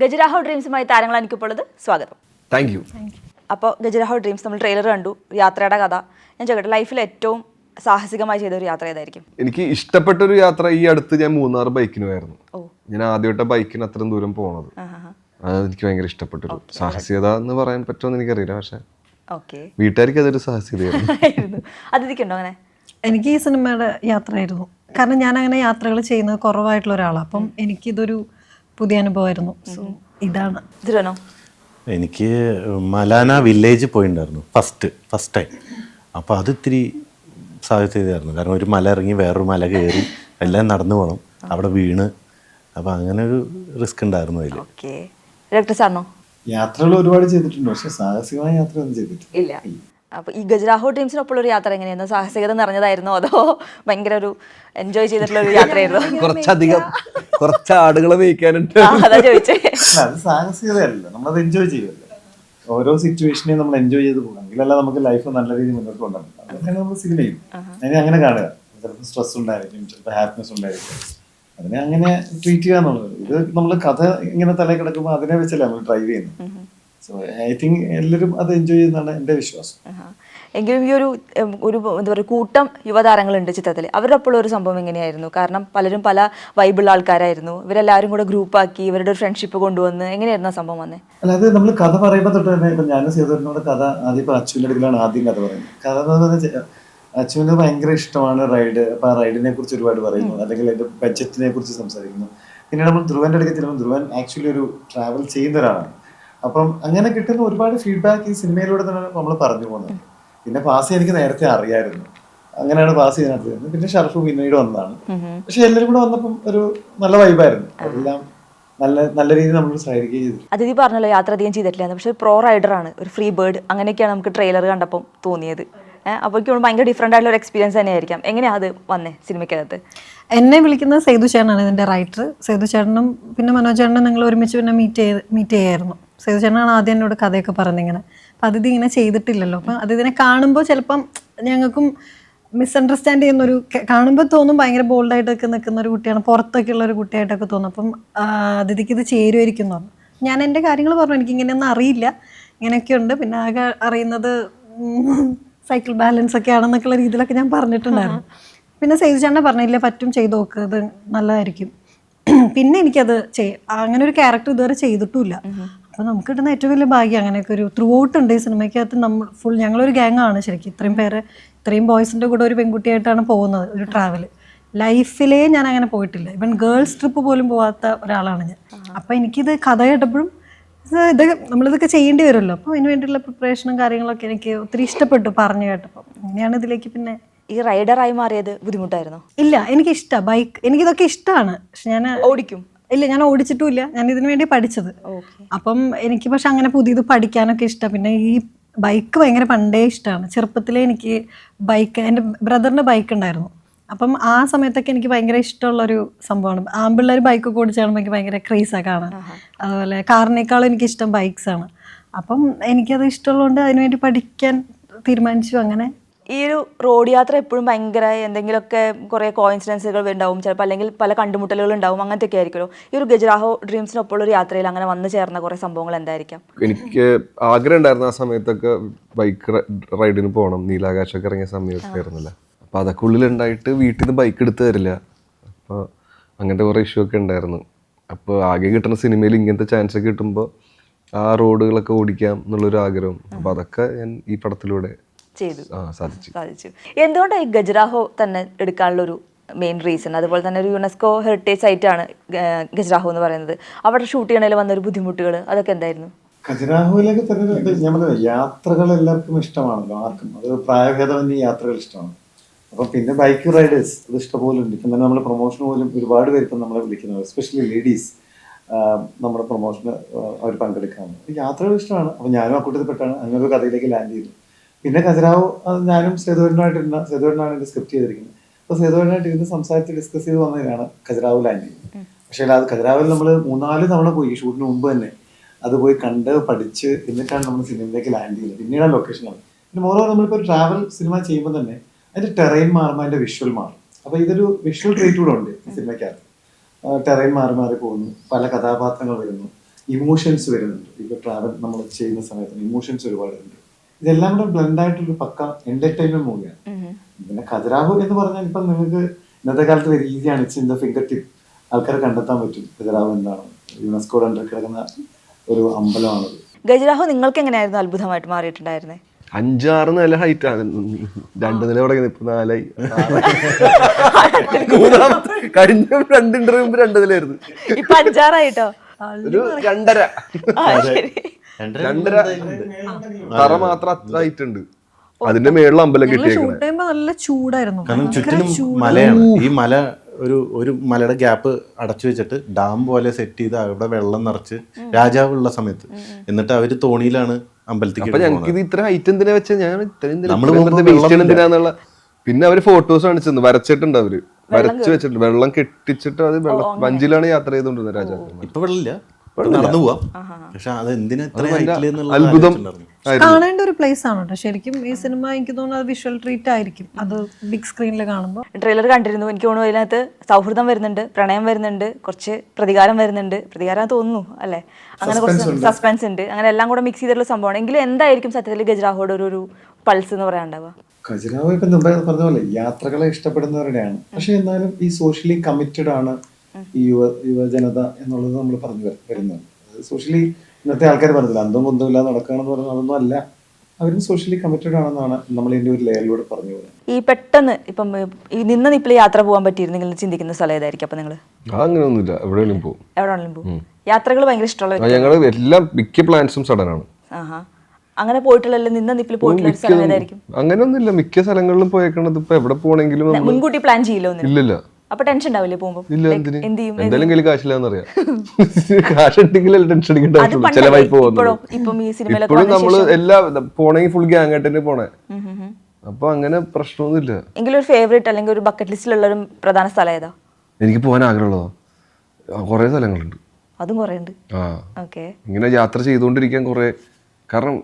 ഗജരാഹോ ഡ്രീംസുമായി താരങ്ങളാണ് എനിക്കിപ്പോഴത് സ്വാഗതം. Thank you അപ്പോൾ ഗജരാഹോ ഡ്രീംസ് നമ്മൾ ട്രെയിലർ കണ്ടു യാത്രയുടെ കഥ. ഞാൻ ചോദിക്കട്ടെ ലൈഫിൽ ഏറ്റവും സാഹസികമായി ചെയ്ത ഒരു യാത്ര ഏതായിരിക്കും? എനിക്ക് ഇഷ്ടപ്പെട്ട ഒരു യാത്ര ഈ അടുത്ത് ഞാൻ മൂന്നാർ ബൈക്കിന് പോയിരുന്നു ഞാൻ ആദ്യമായിട്ട് ബൈക്കിന് അത്രയും ദൂരം പോണത്. അത് എനിക്ക് ഭയങ്കര ഇഷ്ടപ്പെട്ടൊരു സാഹസികത എന്ന് പറയാൻ പറ്റുമെന്ന് എനിക്കറിയില്ല പക്ഷെ ഓക്കെ വീട്ടുകാർക്ക് അതൊരു സാഹസികതയായിരുന്നു. അതിഥിക്കുണ്ടോ അങ്ങനെ? എനിക്ക് ഈ സിനിമയുടെ യാത്രയായിരുന്നു. കാരണം ഞാൻ അങ്ങനെ യാത്രകൾ ചെയ്യുന്നത് കുറവായിട്ടുള്ള ഒരാളാണ് അപ്പം എനിക്കിതൊരു പുതിയ അനുഭവമായിരുന്നു. സോ ഇതാണ്. ഇതിലാണോ എനിക്ക് മലാന വില്ലേജ് പോയിണ്ടായിരുന്നു ഫസ്റ്റ് ഫസ്റ്റ് ടൈം അപ്പോൾ അത് ഇത്തിരി സാധ്യതയായിരുന്നു കാരണം ഒരു മല ഇറങ്ങി വേറൊരു മല കയറി എല്ലാം നടന്നു പോകണം അവിടെ വീണ്. അപ്പോൾ അങ്ങനെ ഒരു റിസ്ക് ഉണ്ടായിരുന്നു അതിൽ ഓക്കെ ഡോക്ടർ സാറിനോ? യാത്രകൾ ഒരുപാട് ചെയ്തിട്ടുണ്ട് പക്ഷെ സാഹസികമായ യാത്ര ഒന്നും ചെയ്തിട്ടില്ല. ഇല്ല. അപ്പോൾ ഈ ഗജരാഹോ ടീംസിനൊപ്പമുള്ള ഒരു യാത്ര എങ്ങനെയായിരുന്നു? സാഹസികത നിറഞ്ഞതായിരുന്നോ? അതോ ഭയങ്കര ഒരു എൻജോയ് ചെയ്തിട്ടുള്ള ഒരു യാത്രയായിരുന്നു? കുറച്ചധികം കുറച്ച് ആടുകളെ മേയ്ക്കാനുണ്ട്. അതാ ചോദിച്ചേ. അല്ല അത് സാഹസികതയല്ല. നമ്മളത് എൻജോയ് ചെയ്യുമല്ലോ ഓരോ സിറ്റുവേഷനെയും നമ്മൾ എൻജോയ് ചെയ്ത് പോകണം എങ്കിലല്ല നമുക്ക് ലൈഫ് നല്ല രീതിയിൽ മുന്നോട്ട് കൊണ്ടുപോകാൻ പറ്റും. നമ്മൾ നമ്മൾ ചെയ്യും. അതിനെ അങ്ങനെ കാണുക. ചിലപ്പോൾ സ്ട്രെസ് ഉണ്ടായിരിക്കും ചിലപ്പോൾ ഹാപ്പിനെസ് ഉണ്ടായിരിക്കും. അതിനെ അങ്ങനെ ട്രീറ്റ് ചെയ്യുക എന്നുള്ളത്. ഇത് നമ്മൾ കഥ ഇങ്ങനെ തലയിൽ കിടക്കുമ്പോൾ അതിനെ വെച്ചല്ലേ നമ്മൾ ഡ്രൈവ് ചെയ്യുന്നത്. സോ ഐ തിങ്ക് എല്ലാവരും അത് എൻജോയ് ചെയ്യുന്നതാണ് എന്റെ വിശ്വാസം. എങ്കിലും ഈ ഒരു ഒരു എന്താ പറയുക കൂട്ടം യുവതാരങ്ങളുണ്ട് ചിത്രത്തിൽ അവരുടെ അപ്പോൾ ഒരു സംഭവം എങ്ങനെയായിരുന്നു? കാരണം പലരും പല വൈബിളുള്ള ആൾക്കാരായിരുന്നു. ഇവരെല്ലാവരും കൂടെ ഗ്രൂപ്പാക്കി ഇവരുടെ ഒരു ഫ്രണ്ട്ഷിപ്പ് കൊണ്ടുവന്ന് എങ്ങനെയായിരുന്നു ആ സംഭവം വന്നേ? അല്ല അത് നമ്മൾ കഥ പറയുമ്പോൾ തൊട്ട് തന്നെ ഇപ്പം ഞാനും സേതുവിനോട് കഥ ആദ്യം ഇപ്പോൾ അച്ഛന്റെ അടുക്കലാണ് ആദ്യം കഥ പറയുന്നത്. കഥ എന്ന് പറഞ്ഞാൽ അച്ഛന് ഭയങ്കര ഇഷ്ടമാണ് റൈഡ്. അപ്പോൾ ആ റൈഡിനെ കുറിച്ച് ഒരുപാട് പറയുന്നു. അല്ലെങ്കിൽ എന്റെ ബഡ്ജറ്റിനെ കുറിച്ച് സംസാരിക്കുന്നു. പിന്നീട് നമ്മൾ ധ്രുവന്റെ അടുക്കൽ ചെല്ലുമ്പോൾ ധ്രുവൻ ആക്ച്വലി ഒരു ട്രാവൽ ചെയ്യുന്ന ഒരാളാണ്. അപ്പം അങ്ങനെ കിട്ടുന്ന ഒരുപാട് ഫീഡ്ബാക്ക് ഈ സിനിമയിലൂടെ തന്നെ നമ്മൾ പറഞ്ഞു പോകുന്നത്. പിന്നെ പാസി എനിക്ക് നേരത്തെ അറിയായിരുന്നു. അങ്ങനെയാണ് പാസ് ചെയ്യുന്നത് പിന്നെ ഷർഫ് പിന്നീട് വന്നതാണ്. പക്ഷെ എല്ലാവരും കൂടെ വന്നപ്പം ഒരു നല്ല വൈബായിരുന്നു എല്ലാം നല്ല നല്ല രീതിയിൽ നമ്മൾ സഹകരിക്കുകയും ചെയ്തു. അതിഥി പറഞ്ഞല്ലോ യാത്ര അധികം ചെയ്തിട്ടില്ല പക്ഷെ പ്രോ റൈഡർ ആണ് ഒരു ഫ്രീ ബേർഡ് അങ്ങനെയൊക്കെയാണ് നമുക്ക് ട്രെയിലർ കണ്ടപ്പം തോന്നിയത്. അപ്പോഴേക്കും അപ്പോൾ എനിക്ക് തോന്നുന്നു ഭയങ്കര ഡിഫറെന്റ് ആയിട്ടുള്ള ഒരു എക്സ്പീരിയൻസ് തന്നെയായിരിക്കാം. എങ്ങനെയാണ് അത് വന്നേ സിനിമയ്ക്കകത്ത് എന്നെ വിളിക്കുന്നത് സേതു ചേട്ടനാണ് ഇതിന്റെ റൈറ്റർ സേതു ചേട്ടനും പിന്നെ മനോജ് ചേട്ടനും നിങ്ങൾ ഒരുമിച്ച് പിന്നെ മീറ്റ് ചെയ്ത് മീറ്റ് ചെയ്യായിരുന്നു. സേതു ചേട്ടനാണ് ആദ്യം എന്നോട് കഥയൊക്കെ പറഞ്ഞിങ്ങനെ. അപ്പം അതിഥി ഇങ്ങനെ ചെയ്തിട്ടില്ലല്ലോ. അപ്പം അതിഥിനെ കാണുമ്പോൾ ചിലപ്പം ഞങ്ങൾക്കും മിസ്അണ്ടർസ്റ്റാൻഡ് ചെയ്യുന്ന ഒരു കാണുമ്പോൾ തോന്നും ഭയങ്കര ബോൾഡായിട്ടൊക്കെ നിൽക്കുന്ന ഒരു കുട്ടിയാണ് പുറത്തൊക്കെ ഉള്ള ഒരു കുട്ടിയായിട്ടൊക്കെ തോന്നും. അപ്പം അതിഥിക്ക് ഇത് ചേരുമായിരിക്കും എന്ന് പറഞ്ഞു. ഞാൻ എന്റെ കാര്യങ്ങൾ പറഞ്ഞു എനിക്ക് ഇങ്ങനെയൊന്നും അറിയില്ല. ഇങ്ങനെയൊക്കെയുണ്ട് പിന്നെ ആകെ അറിയുന്നത് സൈക്കിൾ ബാലൻസ് ഒക്കെ ആണെന്നൊക്കെയുള്ള രീതിയിലൊക്കെ ഞാൻ പറഞ്ഞിട്ടുണ്ടായിരുന്നു. പിന്നെ സേതു ചേട്ടനെ പറഞ്ഞില്ല പറ്റും ചെയ്തു നോക്ക് ഇത് നല്ലതായിരിക്കും. പിന്നെ എനിക്കത് ചെയ്യ അങ്ങനെ ഒരു ക്യാരക്ടർ ഇതുവരെ ചെയ്തിട്ടുമില്ല. അപ്പോൾ നമുക്ക് കിട്ടുന്ന ഏറ്റവും വലിയ ഭാഗ്യം അങ്ങനെയൊക്കെ ഒരു ത്രൂ ഔട്ട് ഉണ്ട് ഈ സിനിമയ്ക്കകത്ത് നമ്മൾ ഫുൾ ഞങ്ങളൊരു ഗ്യാങ് ആണ് ശരിക്കും. ഇത്രയും പേര് ഇത്രയും ബോയ്സിന്റെ കൂടെ ഒരു പെൺകുട്ടിയായിട്ടാണ് പോകുന്നത് ഒരു ട്രാവൽ ലൈഫിലേ ഞാൻ അങ്ങനെ പോയിട്ടില്ല. ഇവൻ ഗേൾസ് ട്രിപ്പ് പോലും പോകാത്ത ഒരാളാണ് ഞാൻ. അപ്പോൾ എനിക്കിത് കഥ കേട്ടപ്പോഴും ഇത് ഇത് നമ്മളിതൊക്കെ ചെയ്യേണ്ടി വരുമല്ലോ. അപ്പോൾ അതിന് വേണ്ടിയുള്ള പ്രിപ്പറേഷനും കാര്യങ്ങളൊക്കെ എനിക്ക് ഒത്തിരി ഇഷ്ടപ്പെട്ടു പറഞ്ഞു കേട്ടപ്പോൾ അങ്ങനെയാണ് ഇതിലേക്ക് പിന്നെ ഈ റൈഡറായി മാറിയത് ബുദ്ധിമുട്ടായിരുന്നോ? ഇല്ല എനിക്ക് ഇഷ്ടമാണ് ബൈക്ക് എനിക്കിതൊക്കെ ഇഷ്ടമാണ് പക്ഷെ ഞാൻ ഓടിക്കും. ഇല്ല ഞാൻ ഓടിച്ചിട്ടുമില്ല. ഞാൻ ഇതിനു വേണ്ടി പഠിച്ചത്. അപ്പം എനിക്ക് പക്ഷെ അങ്ങനെ പുതിയത് പഠിക്കാനൊക്കെ ഇഷ്ടം. പിന്നെ ഈ ബൈക്ക് ഭയങ്കര പണ്ടേ ഇഷ്ടമാണ്. ചെറുപ്പത്തിലേ എനിക്ക് ബൈക്ക് എന്റെ ബ്രദറിന്റെ ബൈക്ക് ഉണ്ടായിരുന്നു. അപ്പം ആ സമയത്തൊക്കെ എനിക്ക് ഭയങ്കര ഇഷ്ടമുള്ളൊരു സംഭവമാണ്. ആമ്പിള്ളേർ ബൈക്കൊക്കെ ഓടിച്ച് കാണുമ്പോൾ എനിക്ക് ഭയങ്കര ക്രേസാണ് കാണാൻ. അതുപോലെ കാറിനേക്കാളും എനിക്ക് ഇഷ്ടം ബൈക്സാണ് അപ്പം എനിക്കത് ഇഷ്ടമുള്ളതുകൊണ്ട് അതിനുവേണ്ടി പഠിക്കാൻ തീരുമാനിച്ചു. അങ്ങനെ ഈ ഒരു റോഡ് യാത്ര എപ്പോഴും ഭയങ്കര എന്തെങ്കിലുമൊക്കെ കുറേ കോയിൻസിഡൻസുകൾ ഉണ്ടാവും. ചിലപ്പോൾ അല്ലെങ്കിൽ പല കണ്ടുമുട്ടലുകൾ ഉണ്ടാവും. അങ്ങനത്തെ ഒക്കെ ആയിരിക്കുമല്ലോ. ഈ ഒരു ഗജരാഹോ ഡ്രീംസിനൊപ്പമുള്ള ഒരു യാത്രയിൽ അങ്ങനെ വന്നു ചേർന്ന കുറേ സംഭവങ്ങൾ എന്തായിരിക്കാം? എനിക്ക് ആഗ്രഹം ഉണ്ടായിരുന്നു ആ സമയത്തൊക്കെ ബൈക്ക് റൈഡിന് പോകണം നീലാകാശമൊക്കെ ഇറങ്ങിയ സമയമൊക്കെ ആയിരുന്നില്ല? അപ്പൊ അതൊക്കെ ഉള്ളിലുണ്ടായിട്ട് വീട്ടിൽ നിന്ന് ബൈക്ക് എടുത്ത് തരില്ല. അപ്പോൾ അങ്ങനത്തെ കുറേ ഇഷ്യൂ ഒക്കെ ഉണ്ടായിരുന്നു. അപ്പോൾ ആകെ കിട്ടുന്ന സിനിമയിൽ ഇങ്ങനത്തെ ചാൻസ് ഒക്കെ കിട്ടുമ്പോൾ ആ റോഡുകളൊക്കെ ഓടിക്കാം എന്നുള്ളൊരു ആഗ്രഹം. അപ്പോൾ അതൊക്കെ ഞാൻ ഈ പടത്തിലൂടെ ചെയ്തു. ആ സാധിച്ചു. സാധിച്ചു. എന്തുകൊണ്ടാണ് ഈ ഗജരാഹോ തന്നെ എടുക്കാനുള്ള ഒരു മെയിൻ റീസൺ അതുപോലെ തന്നെ ഒരു യുനെസ്കോ ഹെറിറ്റേജ് സൈറ്റ് ആണ് ഗജരാഹോ എന്ന് പറയുന്നത്. അവിടെ ഷൂട്ട് ചെയ്യണതിൽ വന്ന ഒരു ബുദ്ധിമുട്ടുകൾ അതൊക്കെ എന്തായിരുന്നു? ഖജനാഹുവിലേക്ക് തന്നെ ഞാൻ യാത്രകൾ എല്ലാവർക്കും ഇഷ്ടമാണല്ലോ ആർക്കും. അത് പ്രായഭേദമെന്ന് യാത്രകൾ ഇഷ്ടമാണ്. അപ്പം പിന്നെ ബൈക്ക് റൈഡേഴ്സ് അത് ഇഷ്ടപോലെ ഉണ്ട് ഇപ്പം തന്നെ നമ്മുടെ പ്രൊമോഷൻ പോലും ഒരുപാട് പേര് ഇപ്പം നമ്മളെ വിളിക്കുന്നത് എസ്പെഷ്യലി ലേഡീസ് നമ്മുടെ പ്രൊമോഷന് അവർ പങ്കെടുക്കാറുണ്ട്. അപ്പൊ യാത്രകൾ ഇഷ്ടമാണ്. അപ്പം ഞാനും ആ കൂട്ടത്തിൽപ്പെട്ടാണ്. അങ്ങനെ ഒരു കഥയിലേക്ക് ലാൻഡ് ചെയ്തു. പിന്നെ ഖജരാവ് ഞാനും സേതുവരനുമായിട്ടിരുന്ന സേതുവരനാണ് എന്റെ സ്ക്രിപ്റ്റ് ചെയ്തിരിക്കുന്നത്. അപ്പോൾ സേതുവരനായിട്ട് ഇരുന്ന് സംസാരിച്ച് ഡിസ്കസ് ചെയ്ത് വന്നതിനാണ് ഖജരാവ് ലാൻഡ് ചെയ്യുന്നത് പക്ഷേ അത് ഖജരാവിൽ നമ്മൾ മൂന്നാൽ തവണ പോയി ഷൂട്ടിന് മുമ്പ് തന്നെ. അത് പോയി കണ്ട് പഠിച്ച് എന്നിട്ടാണ് നമ്മൾ സിനിമയിലേക്ക് ലാൻഡ് ചെയ്യുന്നത് പിന്നീട് ആ ലൊക്കേഷൻ പിന്നെ മോറോ നമ്മളിപ്പോൾ ഒരു ട്രാവൽ സിനിമ ചെയ്യുമ്പോൾ തന്നെ അതിന്റെ ടെറൈൻ മാറുമ്പോൾ അതിന്റെ വിഷ്വൽ മാറും. അപ്പോൾ ഇതൊരു വിഷ്വൽ ട്രീറ്റ് കൂടെ ഉണ്ട് സിനിമയ്ക്കകത്ത്. ടെറൈൻ മാറി മാറി പോകുന്നു. പല കഥാപാത്രങ്ങൾ വരുന്നു. ഇമോഷൻസ് വരുന്നുണ്ട്. ഇപ്പൊ ട്രാവൽ നമ്മൾ ചെയ്യുന്ന സമയത്ത് ഇമോഷൻസ് ഒരുപാടുണ്ട് ഇതെല്ലാം കൂടെ ബ്ലെൻഡ് ആയിട്ടൊരു പക്ക എന്റർടൈൻമെന്റ് മൂവിയാണ് പിന്നെ ഖജരാഹു എന്ന് പറഞ്ഞാൽ ഇപ്പൊ നിങ്ങൾക്ക് ഇന്നത്തെ കാലത്ത് വെരി ഈസിയാണ് it's in the finger tip ആൾക്കാരെ കണ്ടെത്താൻ പറ്റും. ഖജരാഹു എന്താണ് യുനെസ്കോയുടെ അണ്ടർ കിടക്കുന്ന ഒരു അമ്പലമാണത് ഗജരാഹു നിങ്ങൾക്ക് എങ്ങനെയായിരുന്നു അത്ഭുതമായിട്ട് മാറിയിട്ടുണ്ടായിരുന്നേ? അഞ്ചാറ് നില ഹൈറ്റ് ആണ്. രണ്ട് നില തുടങ്ങി ഇപ്പൊ നാലായി. മൂന്നാമത്തെ കഴിഞ്ഞ രണ്ട് ഇന്റർവ്യൂ മുമ്പ് രണ്ട് നിലയായിരുന്നു. ഇപ്പൊ അഞ്ചാറായിട്ടോ? ഒരു രണ്ടര. ആ ശരി. രണ്ടര തറ മാത്രം അത്ര ഹൈറ്റ് അതിന്റെ മേളിൽ അമ്പലം ഷൂട്ട് ചെയ്യുമ്പോൾ നല്ല ചൂടായിരുന്നു. കാരണം ചുറ്റിനും മലയാണ്. ഈ മല ഒരു ഒരു മലയുടെ ഗ്യാപ്പ് അടച്ചു വെച്ചിട്ട് ഡാം പോലെ സെറ്റ് ചെയ്ത് അവിടെ വെള്ളം നിറച്ച് രാജാവുള്ള സമയത്ത്. എന്നിട്ട് അവർ തോണിയിലാണ് ഞങ്ങൾക്ക് പോകുന്നത് ഇത് ഇത്ര ഹൈറ്റ് എന്തിനാ വെച്ചാൽ ഞാൻ എന്തിനാന്നുള്ള പിന്നെ അവർ ഫോട്ടോസ് കാണിച്ചെന്ന് വരച്ചിട്ടുണ്ട് അവർ. വരച്ചു വെച്ചിട്ടുണ്ട്. വെള്ളം കെട്ടിച്ചിട്ട് അത് വെള്ളം വഞ്ചിലാണ് യാത്ര ചെയ്തോണ്ടിരുന്നത് രാജാവ് ഇപ്പൊ വെള്ളമില്ല. നടന്നു പോവാം. പക്ഷെ അത് എന്തിനാ അത്ഭുതം കാണേണ്ട ഒരു പ്ലേസ് ആണ്. കേട്ടോ ശരിക്കും ഈ സിനിമ എനിക്ക് തോന്നുന്നു അത് വിഷ്വൽ ട്രീറ്റ് ആയിരിക്കും. അത് ബിഗ് സ്ക്രീനിൽ കാണുമ്പോൾ ട്രെയിലർ കണ്ടിരുന്നു. എനിക്ക് തോന്നുന്നു അതിനകത്ത് സൗഹൃദം വരുന്നുണ്ട് പ്രണയം വരുന്നുണ്ട് കുറച്ച് പ്രതികാരം വരുന്നുണ്ട്. പ്രതികാരം തോന്നുന്നു അല്ലേ? അങ്ങനെ കുറച്ച് സസ്പെൻസ് ഉണ്ട്. അങ്ങനെ എല്ലാം കൂടെ മിക്സ് ചെയ്തിട്ടുള്ള സംഭവമാണ്. എങ്കിലും എന്തായിരിക്കും സത്യത്തിൽ ഗജരാഹോയുടെ ഒരു ഒരു പൾസ് എന്ന് പറയാനുണ്ടാവുക? ഖജനാവ് ഇപ്പൊ മുമ്പേ പറഞ്ഞ പോലെ യാത്രകളെ ഇഷ്ടപ്പെടുന്നവരുടെയാണ്. പക്ഷെ എന്നാലും ഈ സോഷ്യലി കമ്മിറ്റഡ് ആണ് ഈ യുവ യുവജനത എന്നുള്ളത് നമ്മൾ പറഞ്ഞു വര- വരുന്നത്. സോഷ്യലി ഇന്നത്തെ ആൾക്കാർ പറഞ്ഞില്ല അന്തം കുന്തം ഇല്ലാതെ നടക്കുകയാണെന്ന് പറഞ്ഞാൽ അതൊന്നും അല്ല. അവരും സോഷ്യലി കമ്മിറ്റഡ് ആണെന്നാണ് നമ്മൾ ഇതിന്റെ ഒരു ലെയറിലൂടെ പറഞ്ഞു വരുന്നത് ഈ പെട്ടെന്ന് ഇപ്പം ഈ നിന്ന നിപ്പിൽ യാത്ര പോകാൻ പറ്റിയിരുന്നെങ്കിൽ ചിന്തിക്കുന്ന സ്ഥലം ഏതായിരിക്കും അപ്പൊ നിങ്ങൾ അങ്ങനെയൊന്നുമില്ല എവിടെയാണെങ്കിലും പോകും എവിടെയാണെങ്കിലും പോകും യാത്രകൾ ഭയങ്കര ഇഷ്ടമുള്ള ഞങ്ങൾ എല്ലാം മിക്ക പ്ലാൻസും സഡൻ ആണ് ആഹാ. അങ്ങനെ പോയിട്ടുള്ള നിന്ന നിപ്പിൽ പോയിട്ടുള്ള സ്ഥലം ഏതായിരിക്കും? അങ്ങനെയൊന്നുമില്ല മിക്ക സ്ഥലങ്ങളിലും പോയേക്കണത് ഇപ്പൊ എവിടെ പോകണമെങ്കിലും മുൻകൂട്ടി പ്ലാൻ ചെയ്യില്ല ഒന്നും ഇല്ലില്ല. അപ്പൊ ടെൻഷൻ ഉണ്ടാവില്ലേ പോകുമ്പോ? ഇല്ല എന്തിന്? എന്ത് ചെയ്യും? എന്തായാലും കയ്യിൽ കാശില്ലാന്നറിയാം. കാശ് ടെൻഷൻ അടിക്കേണ്ട ഇപ്പോഴോ? ഇപ്പം ഈ സിനിമയിലൊക്കെ ഇപ്പോഴും വന്ന നമ്മൾ ശേഷം? എല്ലാ പോണെങ്കിൽ ഫുൾ ഗ്യാങ് ആയിട്ട് തന്നെ പോണേ. ഉം ഉം ഉം. അപ്പൊ അങ്ങനെ പ്രശ്നമൊന്നുമില്ല. എങ്കിലും ഒരു ഫേവറേറ്റ് അല്ലെങ്കിൽ ഒരു ബക്കറ്റ് ലിസ്റ്റിലുള്ള ഒരു പ്രധാന സ്ഥലം ഏതാ? എനിക്ക് പോകാൻ ആഗ്രഹമുള്ളതോ? കുറെ സ്ഥലങ്ങളുണ്ട്. അതും കുറേ ഉണ്ട് ആ. ഓക്കെ ഇങ്ങനെ യാത്ര ചെയ്തുകൊണ്ടിരിക്കാൻ കുറെ. കാരണം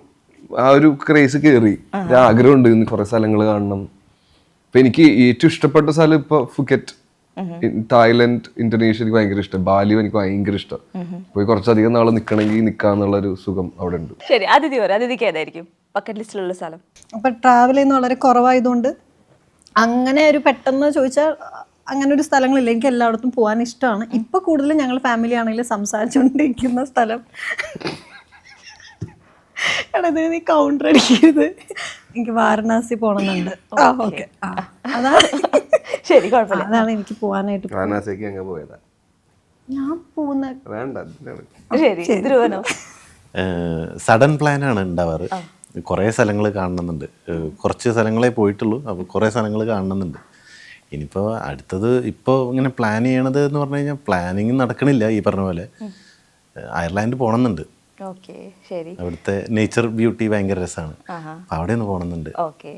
ആ ഒരു ക്രേസ് കയറി ഒരു ആഗ്രഹമുണ്ട് ഇന്ന് കുറെ സ്ഥലങ്ങൾ കാണണം. ഇപ്പൊ എനിക്ക് ഏറ്റവും ഇഷ്ടപ്പെട്ട സ്ഥലം ഇപ്പൊ ഫുക്കറ്റ് തായ്ലൻഡ് ഇന്തോനേഷ്യ എനിക്ക് ഭയങ്കര ഇഷ്ടം. ബാലിയും എനിക്ക് ഭയങ്കര ഇഷ്ടം. പോയി കുറച്ചധികം നാളെ നിക്കണമെങ്കിൽ നിക്കാന്നുള്ള ഒരു സുഖം അവിടെ ഉണ്ട്. ശരി അതിഥി വരെ. അതിഥിക്ക് ഏതായിരിക്കും? ബക്കറ്റ് ലിസ്റ്റിലുള്ള സ്ഥലം. അപ്പൊ ട്രാവൽ ചെയ്യുന്ന വളരെ കുറവായതുകൊണ്ട് അങ്ങനെ ഒരു പെട്ടെന്ന് ചോദിച്ചാൽ അങ്ങനെ ഒരു സ്ഥലങ്ങളില്ല. എനിക്ക് എല്ലായിടത്തും പോകാൻ ഇഷ്ടമാണ്. ഇപ്പൊ കൂടുതലും ഞങ്ങൾ ഫാമിലി ആണെങ്കിലും സംസാരിച്ചുകൊണ്ടിരിക്കുന്ന സ്ഥലം. എടാ നീ കൗണ്ടർ അടിക്കരുത്. എനിക്ക് വാരണാസി പോകണമെന്നുണ്ട് ആ ഓക്കെ ആ അതാണ്. ശരി കുഴപ്പമില്ല. അതാണ് എനിക്ക് പോകാനായിട്ട് വാരണാസിക്ക് അങ്ങ് പോയതാ. ഞാൻ പോകുന്ന വേണ്ട ശരി ധ്രുവനോ സഡൻ പ്ലാനാണ് ഉണ്ടാവാറ്. കുറേ സ്ഥലങ്ങൾ കാണണമെന്നുണ്ട്. കുറച്ച് സ്ഥലങ്ങളെ പോയിട്ടുള്ളൂ അപ്പോൾ കുറേ സ്ഥലങ്ങൾ കാണണമെന്നുണ്ട്. ഇനിയിപ്പോൾ അടുത്തത് ഇപ്പോൾ ഇങ്ങനെ പ്ലാൻ ചെയ്യണത് എന്ന് പറഞ്ഞു കഴിഞ്ഞാൽ പ്ലാനിങ് നടക്കണില്ല ഈ പറഞ്ഞ പോലെ. അയർലാൻഡ് പോകണമെന്നുണ്ട് ഓക്കെ ശരി. അവിടുത്തെ നേച്ചർ ബ്യൂട്ടി ഭയങ്കര രസമാണ് അവിടെ ഒന്ന് പോകണമെന്നുണ്ട് ഓക്കെ.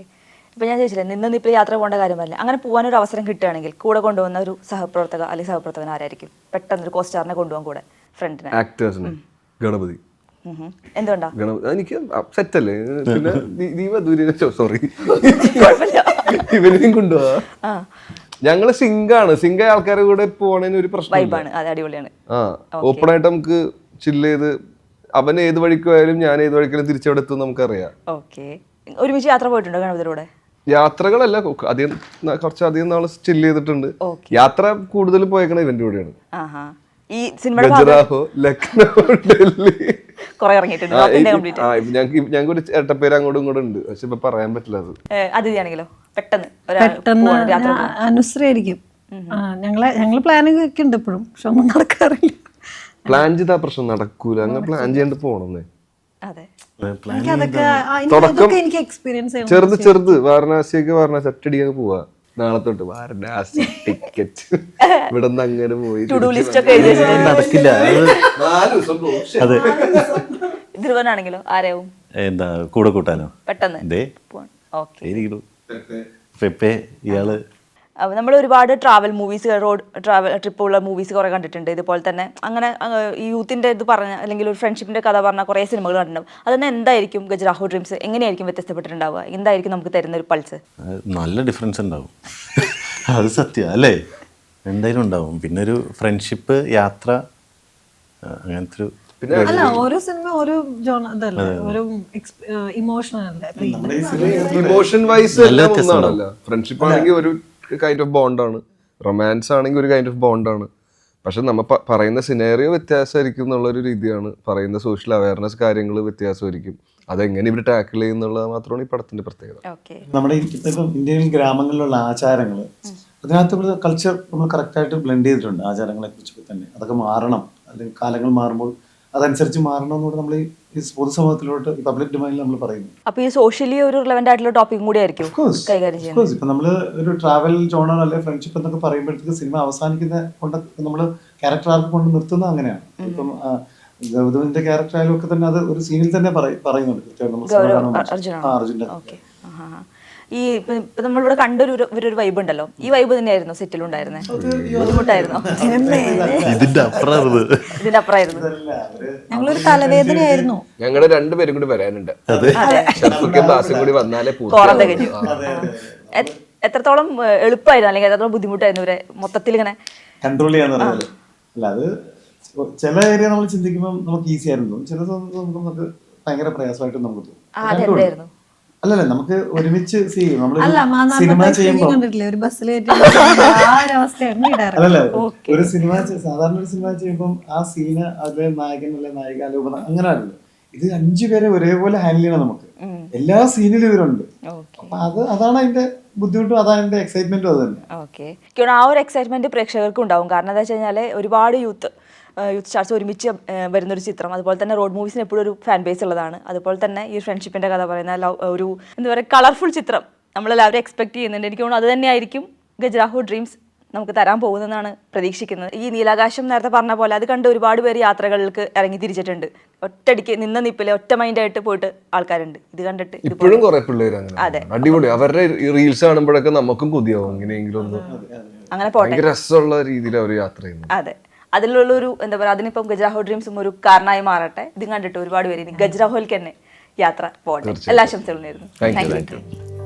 ഇപ്പൊ ഞാൻ ചോദിച്ചില്ലേ നിന്ന് നിപ്പിൽ യാത്ര പോകേണ്ട കാര്യമല്ല അങ്ങനെ പോകാനൊരു അവസരം കിട്ടുകയാണെങ്കിൽ കൂടെ കൊണ്ടുവന്ന ഒരു സഹപ്രവർത്തക അല്ലെങ്കിൽ സഹപ്രവർത്തകൻ ആരായിരിക്കും? പെട്ടെന്ന് ഒരു കോസ്റ്റാറിനെ കൊണ്ടുപോകാൻ കൂടെ ഫ്രണ്ടിനെ. ആക്ടേഴ്സിന് ഗണപതി. എന്തുകൊണ്ടാ? ഗണപതി. എനിക്ക് സെറ്റല്ലേ പിന്നെ ദീ- ദീപദൂരിനെ സോറി ഇവരെയും കൊണ്ടുപോവാ. ഞങ്ങൾ സിങ്കാണ് സിങ്ക ആൾക്കാരുടെ കൂടെ പോണതിന് ഒരു പ്രശ്നം ആ ഓപ്പൺ ആയിട്ട് നമുക്ക് ചില്ല് ചെയ്ത് അവൻ ഏത് വഴിക്ക് പോയാലും ഞാൻ ഏത് വഴിക്കാലും തിരിച്ചവിടെ എത്തും നമുക്കറിയാം. ഓക്കെ. ഒരുമിച്ച് യാത്ര പോയിട്ടുണ്ടോ ഗണപതിലൂടെ യാത്രകളല്ല അധികം കുറച്ച് അധികം നാൾ ചില്ല് ചെയ്തിട്ടുണ്ട്. യാത്ര കൂടുതൽ പോയേക്കണ ഇവന്റെ കൂടെയാണ് ഈ സിനിമയുടെ ഭാഗം? ഗജറാഹോ ലക്നൗ ഡൽഹി. കുറെ ഇറങ്ങിയിട്ടുണ്ട്. ഞങ്ങക്ക് ഞങ്ങൾക്ക് ഒരു ചേട്ടപ്പേര് അങ്ങോട്ടും ഇങ്ങോട്ടും ഉണ്ട്. പക്ഷെ ഇപ്പൊ പറയാൻ പറ്റില്ല അത്. അതിഥിയാണെങ്കിലോ പെട്ടെന്ന് ഒരാൾ പെട്ടെന്ന് അനുസരിക്കും ഞങ്ങളെ ഞങ്ങൾ പ്ലാനിങ് ഒക്കെ ഉണ്ട് എപ്പോഴും പക്ഷെ ഒന്നും നടക്കാറില്ല. പ്ലാൻ ചെയ്താ പ്രശ്നം നടക്കൂല. അങ്ങനെ പ്ലാൻ ചെയ്യാണ്ട് പോണെന്നേ. അതെ. എനിക്ക് എനിക്ക് എക്സ്പീരിയൻസ് ചെറുത് ചെറുത് വാരണാസിയൊക്കെ വാരണാസി ഒറ്റടിക്കാൻ പോവാ. നാളെ തൊട്ട് വാരണാസി ടിക്കറ്റ് ഇവിടെ നിന്ന് അങ്ങനെ പോയി ടു ലിസ്റ്റ് ഒക്കെ എഴുതി നടക്കില്ല. അത് ദിവസം പോകും അതെ. ധ്രുവനാണെങ്കിലോ? ആരെയാവും എന്താ കൂടെ കൂട്ടാനോ? പെട്ടെന്ന്. പെപ്പെ ഇയാൾ നമ്മൾ ഒരുപാട് ട്രാവൽ മൂവീസ് റോഡ് ട്രാവൽ ട്രിപ്പുള്ള മൂവീസ് കുറേ കണ്ടിട്ടുണ്ട്. ഇതുപോലെ തന്നെ അങ്ങനെ ഈ യൂത്തിന്റെ ഇത് പറഞ്ഞ അല്ലെങ്കിൽ ഒരു ഫ്രണ്ട്ഷിപ്പിന്റെ കഥ പറഞ്ഞ കുറേ സിനിമകൾ കണ്ടിട്ടുണ്ടാവും. അതെന്നെ എന്തായിരിക്കും ഗജറാഹു ഡ്രീംസ് എങ്ങനെയായിരിക്കും വ്യത്യസ്തപ്പെട്ടിട്ടുണ്ടാവുക? എന്തായിരിക്കും നമുക്ക് തരുന്ന ഒരു പൾസ് നല്ല ഡിഫറൻസ് ഉണ്ടാവും. അത് സത്യം അല്ലേ? എന്തായാലും ഉണ്ടാവും. പിന്നെ ഒരു ഫ്രണ്ട്ഷിപ്പ് യാത്ര അങ്ങനത്തെ ഒരു പിന്നെ അല്ല ഓരോ സിനിമ ഓരോ ജോണ ഇതല്ലേ ഓരോ ഇമോഷണൽ അല്ലേ? നമ്മുടെ ഈ സിനിമ ഇമോഷൻ വൈസ് ഫ്രണ്ട്ഷിപ്പ് ആണെങ്കിൽ ഒരു കൈൻഡ് ഓഫ് ബോണ്ടാണ് റൊമാൻസ് ആണെങ്കിൽ ഒരു കൈൻഡ് ഓഫ് ബോണ്ടാണ് പക്ഷെ നമ്മൾ പറയുന്ന സിനേറിയോ വ്യത്യാസമായിരിക്കും എന്നുള്ളൊരു രീതിയാണ്. പറയുന്ന സോഷ്യൽ അവയർനെസ് കാര്യങ്ങൾ വ്യത്യാസമായിരിക്കും. അതെങ്ങനെ ഇവർ ടാക്കിൾ ചെയ്യുന്നുള്ളത് മാത്രമാണ് ഈ പടത്തിന്റെ പ്രത്യേകത. ഓക്കെ നമ്മുടെ ഇപ്പൊ ഇന്ത്യയിൽ ഗ്രാമങ്ങളിലുള്ള ആചാരങ്ങൾ അതിനകത്ത് കൾച്ചർ നമ്മൾ കറക്റ്റായിട്ട് ബ്ലെൻഡ് ചെയ്തിട്ടുണ്ട് ആചാരങ്ങളെ കുറിച്ചൊക്കെ തന്നെ. അതൊക്കെ മാറണം. അല്ലെങ്കിൽ കാലങ്ങൾ മാറുമ്പോൾ അതനുസരിച്ച് മാറണമെന്നോട് നമ്മൾ ഈ പൊതുസമൂഹത്തിലോട്ട് ഈ പബ്ലിക് ഡിമാൻഡിൽ നമ്മൾ പറയുന്നു. അപ്പൊ ഈ സോഷ്യലി ഒരു റിലവന്റ് ആയിട്ടുള്ള ടോപ്പിക്കും കൂടി ആയിരിക്കും. കൈകാര്യം ചെയ്യുന്നത്. കോഴ്സ് ഇപ്പൊ നമ്മൾ ഒരു ട്രാവൽ ജോണർ അല്ലെ ഫ്രണ്ട്ഷിപ്പ് എന്നൊക്കെ പറയുമ്പോഴത്തേക്ക് സിനിമ അവസാനിക്കുന്ന കൊണ്ട് നമ്മൾ ക്യാരക്ടർ ആർക്ക് കൊണ്ട് നിർത്തുന്ന അങ്ങനെയാണ്. ഇപ്പം ഗൗതമിന്റെ ക്യാരക്ടർ ആയാലും ഒക്കെ തന്നെ അത് ഒരു സീനിൽ തന്നെ പറയ- പറയുന്നുണ്ട്. കൃത്യമായിട്ട് ഈ ഇപ്പൊ നമ്മളിവിടെ കണ്ടൊരു ഒരു- ഒരു വൈബ് ഉണ്ടല്ലോ. ഈ വൈബ് തന്നെയായിരുന്നു സെറ്റിൽ ഉണ്ടായിരുന്നത് ബുദ്ധിമുട്ടായിരുന്നു. ഇതിന്റെ അപ്പുറം ഇത് ഇതിന്റെ അപ്പുറമായിരുന്നു ഞങ്ങളൊരു തലവേദനയായിരുന്നു. ഞങ്ങളുടെ രണ്ടുപേരും കൂടി വരാനുണ്ട്. കൂടി വന്നാലേ. തികഞ്ഞു. എത്രത്തോളം എളുപ്പമായിരുന്നു അല്ലെങ്കിൽ എത്രത്തോളം ബുദ്ധിമുട്ടായിരുന്നു ഇവരെ മൊത്തത്തിൽ ഇങ്ങനെ? കൺട്രോൾ ചെയ്യാന്ന് പറഞ്ഞാൽ അല്ല അത് ചില ഏരിയ നമ്മൾ ചിന്തിക്കുമ്പോൾ നമുക്ക് ഈസി ആയിരുന്നു. ചില സമയത്ത് നമുക്ക് ഭയങ്കര പ്രയാസമായിട്ട് നമുക്ക് തോന്നും. അല്ലല്ല നമുക്ക് ഒരുമിച്ച് സീ നമ്മൾ സിനിമ ചെയ്യുമ്പോൾ ഒരു ബസ്സിൽ അല്ലല്ല ഒരു സിനിമ സാധാരണ ഒരു സിനിമ ചെയ്യുമ്പോൾ ആ സീന അതിലെ നായകൻ അല്ലെ നായിക അല്ലെ ഉപന അങ്ങനെ അല്ല ഇത് അഞ്ചു പേരെ ഒരേപോലെ ഹാൻഡിൽ ചെയ്യണം നമുക്ക്. എല്ലാ സീനിലും ഇവരുണ്ട്. അപ്പൊ അത് അതാണ് അതിന്റെ ബുദ്ധിമുട്ടും അതാണ് അതിന്റെ എക്സൈറ്റ്മെന്റും അത് തന്നെ. ആ ഒരു എക്സൈറ്റ്മെന്റ് പ്രേക്ഷകർക്കും ഉണ്ടാവും. കാരണം എന്താ വെച്ച് കഴിഞ്ഞാൽ ഒരുപാട് യൂത്ത് യൂത്ത് സ്റ്റാർസ് ഒരുമിച്ച് വരുന്നൊരു ചിത്രം. അതുപോലെ തന്നെ റോഡ് മൂവീസിന് എപ്പോഴും ഒരു ഫാൻ ബേസ് ഉള്ളതാണ്. അതുപോലെ തന്നെ ഈ ഫ്രണ്ട്ഷിപ്പിന്റെ കഥ പറയുന്ന ഒരു എന്താ പറയുക കളർഫുൾ ചിത്രം നമ്മളെല്ലാവരും എക്സ്പെക്ട് ചെയ്യുന്നുണ്ട്. എനിക്ക് തോന്നുന്നു അത് തന്നെയായിരിക്കും ഗജരാഹു ഡ്രീംസ് നമുക്ക് തരാൻ പോകുന്നതെന്നാണ് പ്രതീക്ഷിക്കുന്നത്. ഈ നീലാകാശം നേരത്തെ പറഞ്ഞ പോലെ അത് കണ്ട് ഒരുപാട് പേര് യാത്രകൾക്ക് ഇറങ്ങി തിരിച്ചിട്ടുണ്ട്. ഒറ്റടിക്ക് നിന്ന നിപ്പിലെ ഒറ്റ മൈൻഡായിട്ട് പോയിട്ട് ആൾക്കാരുണ്ട്. ഇത് കണ്ടിട്ട് ഇപ്പോഴും കുറെ പിള്ളേര് അങ്ങനെ അടിപൊളി. അവരുടെ റീൽസ് കാണുമ്പോഴൊക്കെ നമുക്കും കൊതിയാവും. എങ്ങനെയെങ്കിലും ഒന്ന് അങ്ങനെ പോട്ടെ. രസമുള്ള രീതിയിൽ അവർ യാത്ര ചെയ്യുന്നു. അതെ. അതിലുള്ള ഒരു എന്താ പറയുക അതിനിപ്പം ഗജരാഹോ ഡ്രീംസും ഒരു കാരണമായി മാറട്ടെ. ഇത് കണ്ടിട്ട് ഒരുപാട് പേര് ഇനി ഗജരാഹോയിലേക്ക് തന്നെ യാത്ര പോകട്ടെ. എല്ലാ ആശംസകളും നേരുന്നു. Thank you